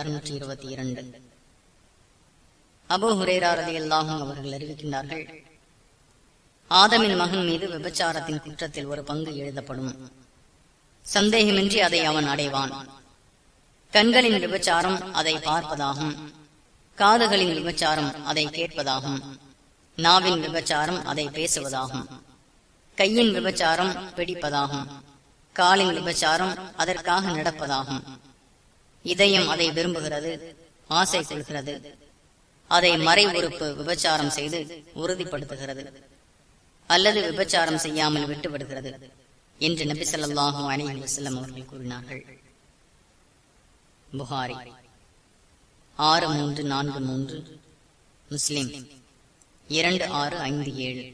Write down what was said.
அறுநூற்றி இருபத்தி இரண்டு. அபு அவர்கள் அறிவிக்கின்றார்கள் ஆதமின் மகன் மீது விபச்சாரத்தின் குற்றத்தில் ஒரு பங்கு எழுதப்படும். சந்தேகமின்றி அதை அவன் அடைவான். கண்களின் விபச்சாரம் அதை பார்ப்பதாகும். காதுகளின் விபச்சாரம் அதை கேட்பதாகும். நாவின் விபச்சாரம் அதை பேசுவதாகும். கையின் விபச்சாரம் பிடிப்பதாகும். காலின் விபச்சாரம் அதற்காக நடப்பதாகும். இதயம் அதை விரும்புகிறது ஆசை கொள்கிறது. அதை மறை உறுப்பு விபச்சாரம் செய்து உறுதிப்படுத்துகிறது. அல்லது விபச்சாரம் செய்யாமல் விட்டுவிடுகிறது என்று நபி சொல்லாஹும் அலைஹி வசல்லம் அவர்கள் கூறினார்கள். புகாரி ஆறு மூன்று நான்கு மூன்று முஸ்லிம் இரண்டு ஆறு ஐந்து ஏழு.